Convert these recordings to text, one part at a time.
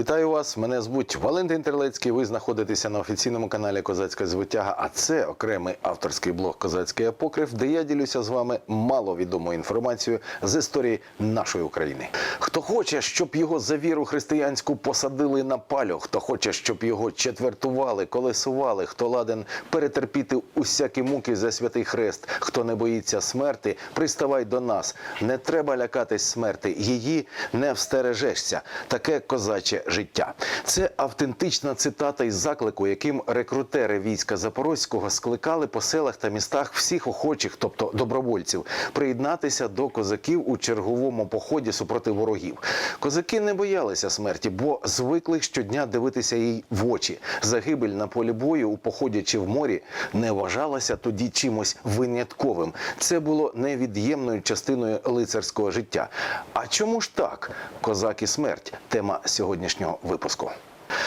Вітаю вас! Мене звуть Валентин Терлецький. Ви знаходитеся на офіційному каналі Козацька звитяга. А це окремий авторський блог Козацький апокриф, де я ділюся з вами маловідомою інформацією з історії нашої України. Хто хоче, щоб його за віру християнську посадили на палю, хто хоче, щоб його четвертували, колесували, хто ладен перетерпіти усякі муки за святий хрест, хто не боїться смерти, приставай до нас. Не треба лякатись смерти, її не встережешся. Таке козаче життя. Це автентична цитата із заклику, яким рекрутери війська Запорозького скликали по селах та містах всіх охочих, тобто добровольців, приєднатися до козаків у черговому поході супроти ворогів. Козаки не боялися смерті, бо звикли щодня дивитися їй в очі. Загибель на полі бою у поході чи в морі не вважалася тоді чимось винятковим. Це було невід'ємною частиною лицарського життя. А чому ж так? Козак і смерть тема сьогоднішнього випуску.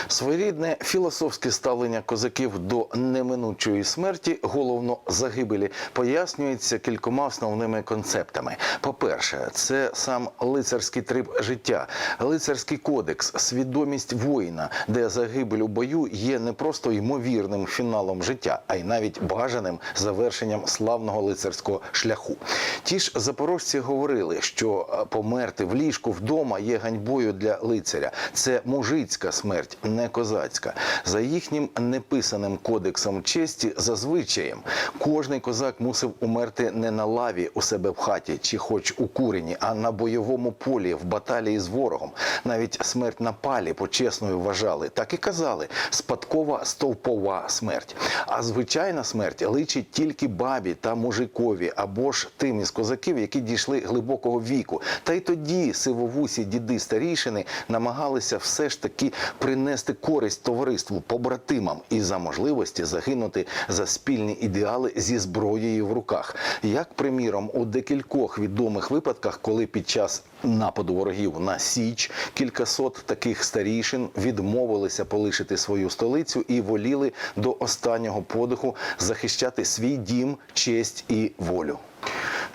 Своєрідне філософське ставлення козаків до неминучої смерті, головно загибелі, пояснюється кількома основними концептами. По-перше, це сам лицарський трип життя, лицарський кодекс, свідомість воїна, де загибель у бою є не просто ймовірним фіналом життя, а й навіть бажаним завершенням славного лицарського шляху. Ті ж запорожці говорили, що е, померти в ліжку вдома є ганьбою для лицаря. Це мужицька смерть, не козацька. За їхнім неписаним кодексом честі, за звичаєм, кожний козак мусив умерти не на лаві у себе в хаті, чи хоч у курені, а на бойовому полі в баталії з ворогом. Навіть смерть на палі почесною вважали. Так і казали: спадкова стовпова смерть. А звичайна смерть личить тільки бабі та мужикові, або ж тим із козаків, які дійшли глибокого віку. Та й тоді сивовусі діди старішини намагалися все ж таки принести користь товариству, побратимам і за можливості загинути за спільні ідеали зі зброєю в руках. Як, приміром, у декількох відомих випадках, коли під час нападу ворогів на Січ кількасот таких старішин відмовилися полишити свою столицю і воліли до останнього подиху захищати свій дім, честь і волю.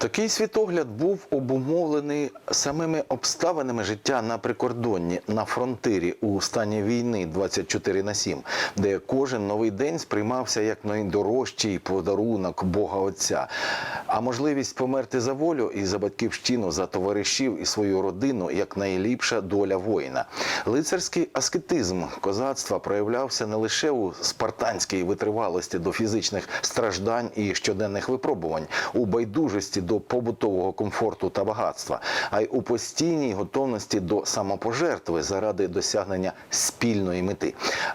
Такий світогляд був обумовлений самими обставинами життя на прикордонні на фронтирі у стані війни 24 на 7, де кожен новий день сприймався як найдорожчий подарунок Бога Отця. А можливість померти за волю і за батьківщину, за товаришів і свою родину як найліпша доля воїна. Лицарський аскетизм козацтва проявлявся не лише у спартанській витривалості до фізичних страждань і щоденних випробувань, у байдужості до побутового комфорту та багатства, а й у постійній готовності до самопожертви заради досягнення спільної мети.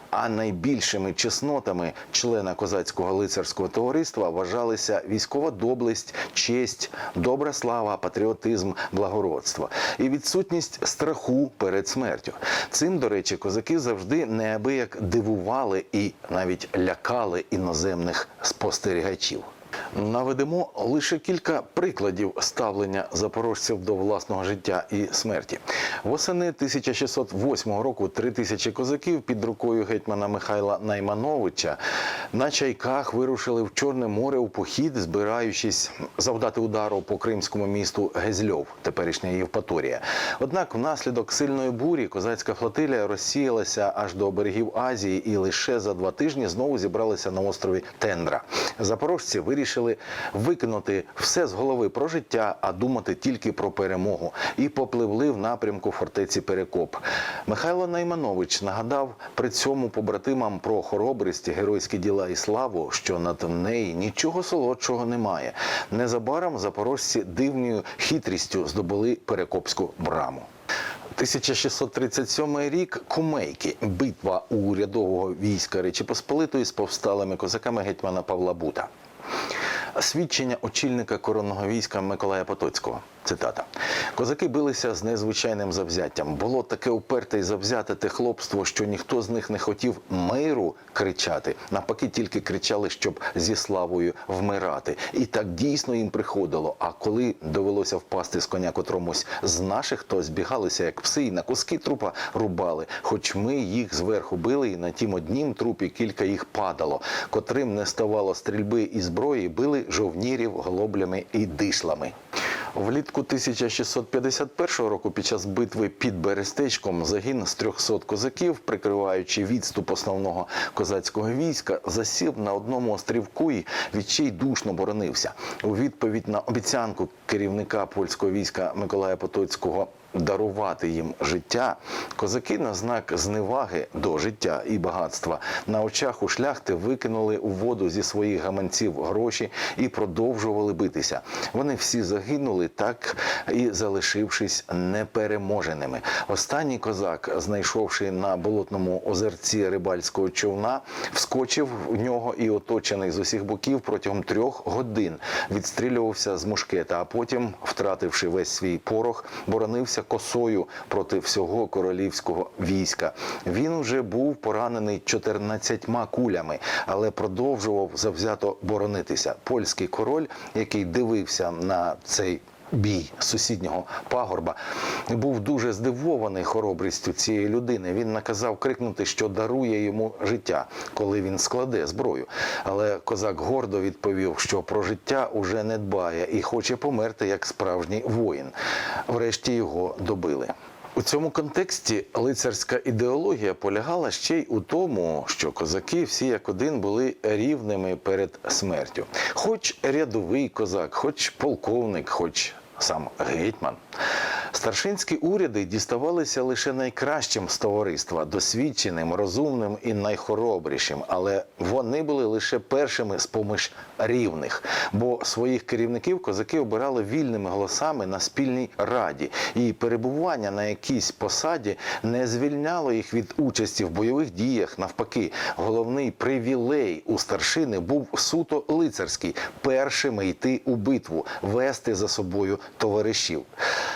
А найбільшими чеснотами члена козацького лицарського товариства вважалися військова доблесть, честь, добра слава, патріотизм, благородство і відсутність страху перед смертю. Цим, до речі, козаки завжди неабияк дивували і навіть лякали іноземних спостерігачів. Наведемо лише кілька прикладів ставлення запорожців до власного життя і смерті. Восени 1608 року три тисячі козаків під рукою гетьмана Михайла Наймановича на чайках вирушили в Чорне море у похід, збираючись завдати удару по кримському місту Гезльов, теперішня Євпаторія. Однак, внаслідок сильної бурі козацька флотилія розсіялася аж до берегів Азії і лише за два тижні знову зібралися на острові Тендра. Запорожці вирішили викинути все з голови про життя, а думати тільки про перемогу, і попливли в напрямку фортеці Перекоп. Михайло Найманович нагадав при цьому побратимам про хоробрість, геройські діла і славу, що над неї нічого солодшого немає. Незабаром запорожці дивною хитрістю здобули Перекопську браму. 1637 рік Кумейки битва урядового війська Речі Посполитої з повсталими козаками гетьмана Павла Бута. Свідчення очільника коронного війська Миколая Потоцького. Цитата: козаки билися з незвичайним завзяттям. Було таке уперте й завзяте те хлопство, що ніхто з них не хотів миру кричати. Навпаки, тільки кричали, щоб зі славою вмирати. І так дійсно їм приходило. А коли довелося впасти з коня котромусь з наших, то збігалися як пси, і на куски трупа рубали. Хоч ми їх зверху били, і на тім однім трупі кілька їх падало, котрим не ставало стрільби і зброї, били жовнірів голоблями і дишлами. Влітку 1651 року під час битви під Берестечком загін з 300 козаків, прикриваючи відступ основного козацького війська, засів на одному острівку і відчайдушно боронився. У відповідь на обіцянку керівника польського війська Миколая Потоцького дарувати їм життя, козаки на знак зневаги до життя і багатства на очах у шляхти викинули у воду зі своїх гаманців гроші і продовжували битися. Вони всі загинули, так і залишившись непереможеними. Останній козак, знайшовши на болотному озерці рибальського човна, вскочив в нього і, оточений з усіх боків, протягом трьох годин відстрілювався з мушкета, а потім, втративши весь свій порох, боронився косою проти всього королівського війська. Він вже був поранений 14 кулями, але продовжував завзято боронитися. Польський король, який дивився на цей бій сусіднього пагорба, був дуже здивований хоробрістю цієї людини. Він наказав крикнути, що дарує йому життя, коли він складе зброю. Але козак гордо відповів, що про життя уже не дбає і хоче померти як справжній воїн. Врешті його добили. У цьому контексті лицарська ідеологія полягала ще й у тому, що козаки всі як один були рівними перед смертю. Хоч рядовий козак, хоч полковник, хоч сам гетьман. Старшинські уряди діставалися лише найкращим з товариства, досвідченим, розумним і найхоробрішим, але вони були лише першими з поміж рівних, бо своїх керівників козаки обирали вільними голосами на спільній раді, і перебування на якійсь посаді не звільняло їх від участі в бойових діях. Навпаки, головний привілей у старшини був суто лицарський першими йти у битву, вести за собою товаришів.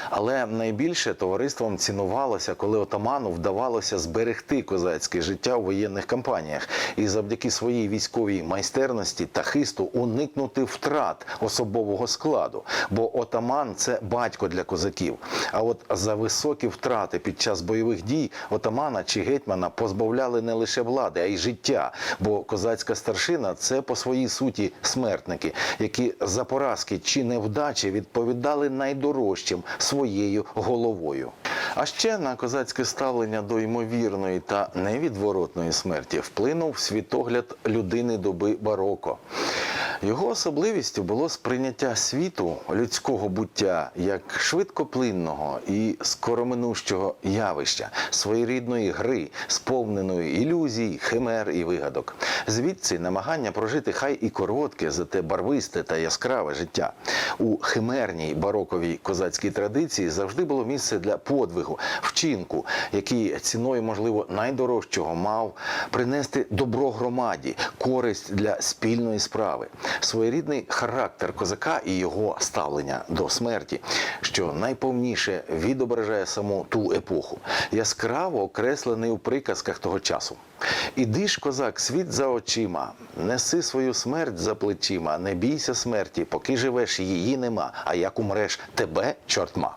Але найбільше товариством цінувалося, коли отаману вдавалося зберегти козацьке життя у воєнних кампаніях і завдяки своїй військовій майстерності та хисту уникнути втрат особового складу. Бо отаман це батько для козаків. А от за високі втрати під час бойових дій отамана чи гетьмана позбавляли не лише влади, а й життя. Бо козацька старшина це по своїй суті смертники, які за поразки чи невдачі відповідали найдорожчим своєю головою. А ще на козацьке ставлення до ймовірної та невідворотної смерті вплинув світогляд людини доби бароко. Його особливістю було сприйняття світу людського буття як швидкоплинного і скороминущого явища, своєрідної гри, сповненої ілюзій, химер і вигадок. Звідси намагання прожити хай і коротке, зате барвисте та яскраве життя. У химерній бароковій козацькій традиції завжди було місце для подвигу, вчинку, який ціною, можливо, найдорожчого мав принести добро громаді, користь для спільної справи, своєрідний характер козака і його ставлення до смерті, що найповніше відображає саму ту епоху, яскраво окреслений у приказках того часу. Іди ж, козак, світ за очима, неси свою смерть за плечима, не бійся смерті, поки живеш, її нема, а як умреш, тебе чортма.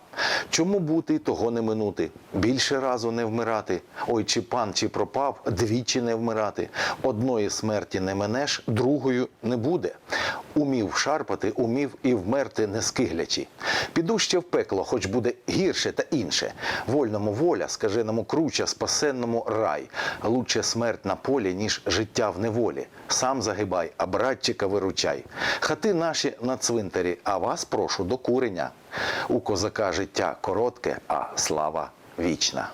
Чому бути, того не минути, більше разу не вмирати. Ой, чи пан, чи пропав, двічі не вмирати. Одної смерті не минеш, другою не буде. Умів шарпати, умів і вмерти не скиглячи. Піду ще в пекло, хоч буде гірше та інше. Вольному воля, скаженому круче, спасенному рай. Лучше смерть на полі, ніж життя в неволі. Сам загибай, а братчика виручай. Хати наші на цвинтарі, а вас прошу до куреня. У козака життя коротке, а слава вічна.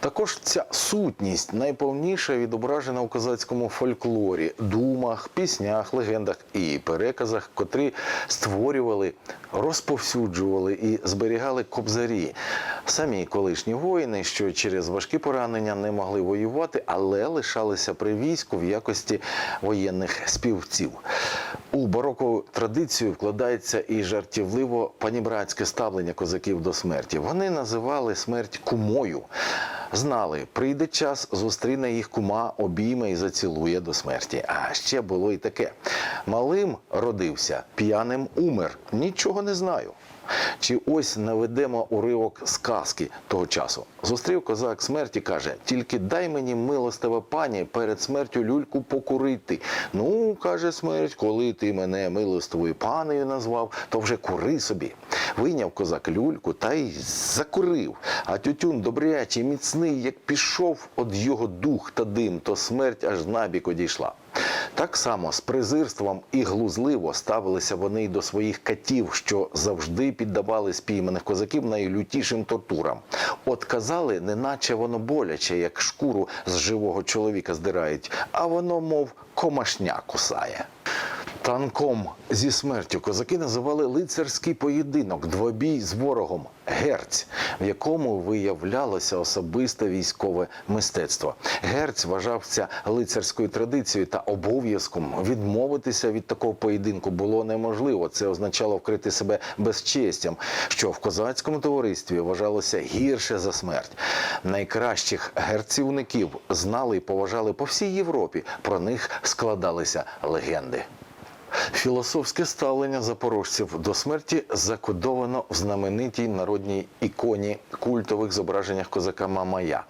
Також ця сутність найповніше відображена у козацькому фольклорі, думах, піснях, легендах і переказах, котрі створювали, розповсюджували і зберігали кобзарі. Самі колишні воїни, що через важкі поранення не могли воювати, але лишалися при війську в якості воєнних співців. У барокову традицію вкладається і жартівливо панібратське ставлення козаків до смерті. Вони називали смерть кумою. Знали, прийде час, зустріне їх кума, обійме і зацілує до смерті. А ще було і таке: малим родився, п'яним умер. Нічого не знаю. Чи ось наведемо уривок сказки того часу. Зустрів козак смерті, каже: тільки дай мені милостива пані перед смертю люльку покурити. Ну, каже смерть, коли ти мене милостивою панею назвав, то вже кури собі. Вийняв козак люльку та й закурив. А тютюн добрячий, міцний, як пішов од його дух та дим, то смерть аж набік одійшла. Так само з презирством і глузливо ставилися вони й до своїх катів, що завжди піддавали спійманих козаків найлютішим тортурам. От казали, неначе воно боляче, як шкуру з живого чоловіка здирають, а воно, мов комашня кусає. Танком зі смертю козаки називали лицарський поєдинок, двобій з ворогом герць, в якому виявлялося особисте військове мистецтво. Герць вважався лицарською традицією та обов'язком відмовитися від такого поєдинку було неможливо. Це означало вкрити себе безчестям, що в козацькому товаристві вважалося гірше за смерть. Найкращих герцівників знали і поважали по всій Європі. Про них складалися легенди. Філософське ставлення запорожців до смерті закодовано в знаменитій народній іконі культових зображеннях козака Мамая.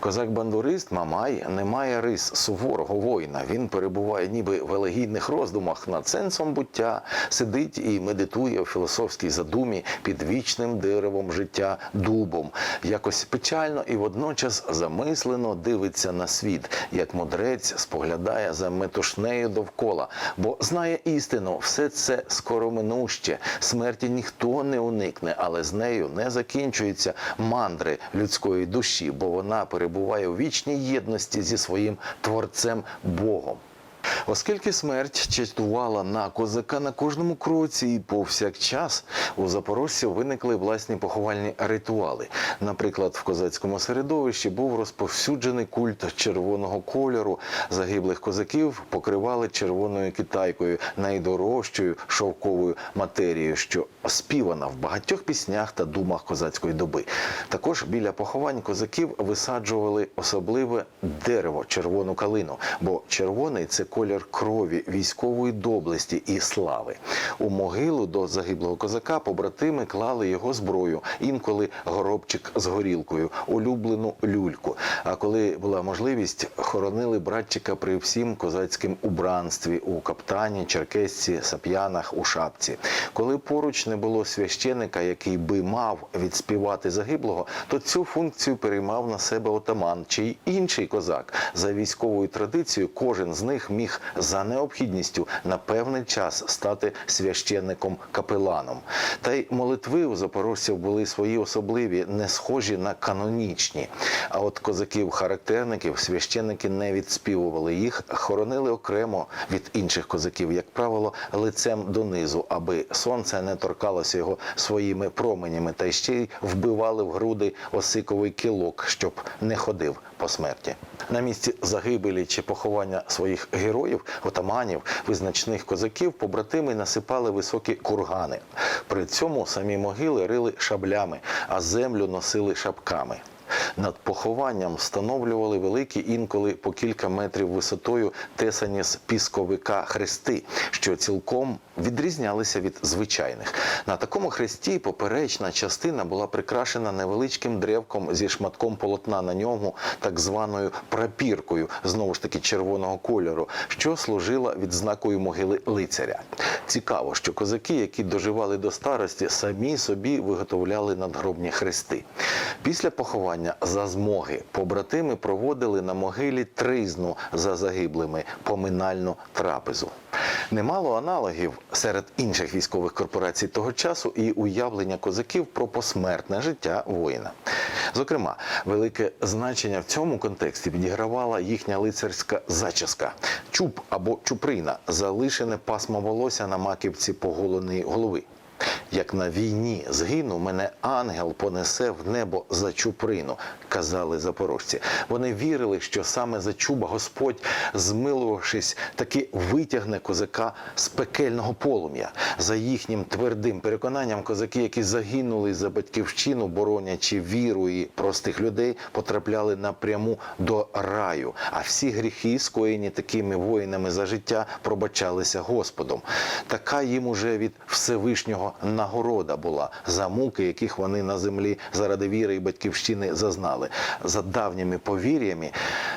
Козак-бандурист Мамай не має рис суворого воїна. Він перебуває ніби в елегійних роздумах над сенсом буття, сидить і медитує у філософській задумі під вічним деревом життя дубом. Якось печально і водночас замислено дивиться на світ, як мудрець споглядає за метушнею довкола, бо знає істину, все це скороминуще. Смерті ніхто не уникне, але з нею не закінчуються мандри людської душі, бо вона перебуває у вічній єдності зі своїм творцем Богом. Оскільки смерть частувала на козака на кожному кроці і повсякчас, у запорожців виникли власні поховальні ритуали. Наприклад, в козацькому середовищі був розповсюджений культ червоного кольору. Загиблих козаків покривали червоною китайкою, найдорожчою шовковою матерією, що співана в багатьох піснях та думах козацької доби. Також біля поховань козаків висаджували особливе дерево червону калину, бо червоний це колір крові, військової доблесті і слави. У могилу до загиблого козака побратими клали його зброю, інколи горобчик з горілкою, улюблену люльку. А коли була можливість, хоронили братчика при всім козацьким убранстві у каптані, черкесці, сап'янах, у шапці. Коли поруч не було священика, який би мав відспівати загиблого, то цю функцію переймав на себе отаман чи й інший козак. За військовою традицією, кожен з них міг за необхідністю на певний час стати священником капеланом. Та й молитви у запорожців були свої особливі, не схожі на канонічні. А от козаків-характерників священники не відспівували їх, хоронили окремо від інших козаків, як правило, лицем донизу, аби сонце не торкалося його своїми променями, та ще й вбивали в груди осиковий кілок, щоб не ходив по смерті. На місці загибелі чи поховання своїх героїв, отаманів, визначних козаків, побратими насипали високі кургани. При цьому самі могили рили шаблями, а землю носили шапками. Над похованням встановлювали великі інколи по кілька метрів висотою тесані з пісковика хрести, що цілком відрізнялися від звичайних. На такому хресті поперечна частина була прикрашена невеличким древком зі шматком полотна на ньому, так званою прапіркою, знову ж таки червоного кольору, що служила відзнакою могили лицаря. Цікаво, що козаки, які доживали до старості, самі собі виготовляли надгробні хрести. Після поховання за змоги побратими проводили на могилі тризну за загиблими поминальну трапезу. Немало аналогів серед інших військових корпорацій того часу і уявлення козаків про посмертне життя воїна. Зокрема, велике значення в цьому контексті відігравала їхня лицарська зачіска чуб або чуприна, залишене пасмо волосся на маківці поголеної голови. Як на війні згину, мене ангел понесе в небо за чуприну, казали запорожці. Вони вірили, що саме за чуба Господь, змилувавшись, таки витягне козака з пекельного полум'я. За їхнім твердим переконанням, козаки, які загинули за батьківщину, боронячи віру і простих людей, потрапляли напряму до раю. А всі гріхи, скоєні такими воїнами за життя, пробачалися Господом. Така їм уже від Всевишнього нагорода була за муки, яких вони на землі заради віри і батьківщини зазнали. За давніми повір'ями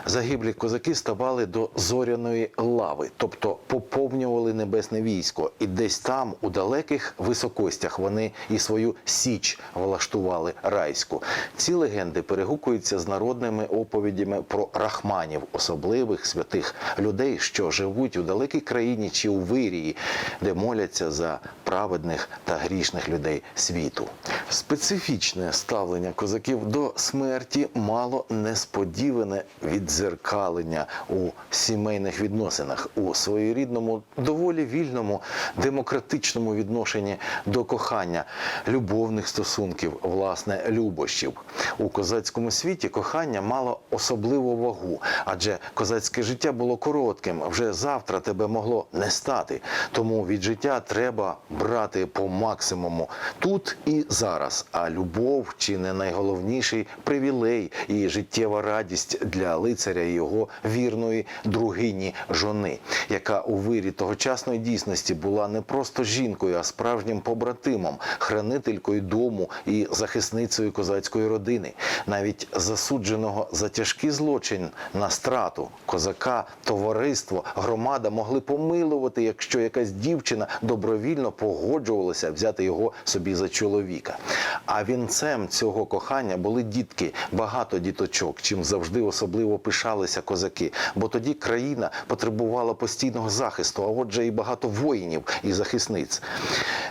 загиблі козаки ставали до зоряної лави, тобто поповнювали небесне військо, і десь там, у далеких високостях, вони і свою січ влаштували райську. Ці легенди перегукуються з народними оповідями про рахманів, особливих святих людей, що живуть у далекій країні чи у вирії, де моляться за праведних та грішних людей світу. Специфічне ставлення козаків до смерті мало несподіване віддзеркалення у сімейних відносинах у своєрідному, доволі вільному, демократичному відношенні до кохання, любовних стосунків, власне, любощів. У козацькому світі кохання мало особливу вагу, адже козацьке життя було коротким. Вже завтра тебе могло не стати. Тому від життя треба брати по максимуму тут і зараз. А любов чи не найголовніший привілей і життєва радість для лицаря і його вірної другині жони, яка у вирі тогочасної дійсності була не просто жінкою, а справжнім побратимом, хранителькою дому і захисницею козацької родини, навіть засудженого за тяжкий злочин на страту козака, товариство, громада могли помилувати, якщо якась дівчина добровільно погоджувалася взяти його собі за чоловіка. А вінцем цього кохання були дітки, багато діточок, чим завжди особливо пишалися козаки. Бо тоді країна потребувала постійного захисту, а отже, і багато воїнів і захисниць.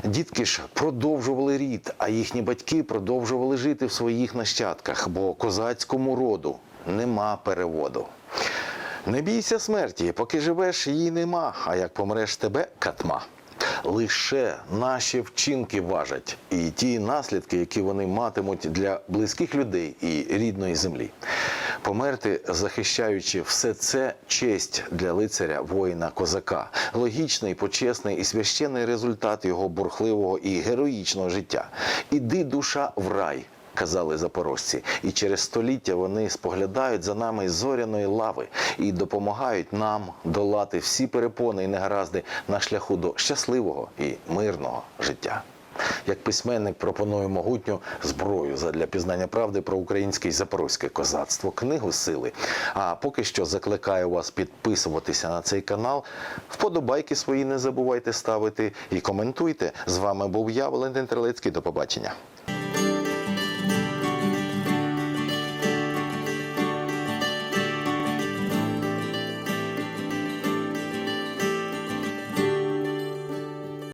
Дітки ж продовжували рід, а їхні батьки продовжували жити в своїх нащадках, бо козацькому роду нема переводу. Не бійся смерті, поки живеш, її нема. А як помреш тебе катма. Лише наші вчинки важать і ті наслідки, які вони матимуть для близьких людей і рідної землі. Померти, захищаючи все це, честь для лицаря, воїна, козака, логічний, почесний і священний результат його бурхливого і героїчного життя. Іди душа в рай казали запорожці, і через століття вони споглядають за нами із зоряної лави і допомагають нам долати всі перепони і негаразди на шляху до щасливого і мирного життя. Як письменник пропоную могутню зброю задля пізнання правди про українське і запорозьке козацтво, книгу сили. А поки що закликаю вас підписуватися на цей канал. Вподобайки свої не забувайте ставити і коментуйте. З вами був я, Валентин Трилецький. До побачення.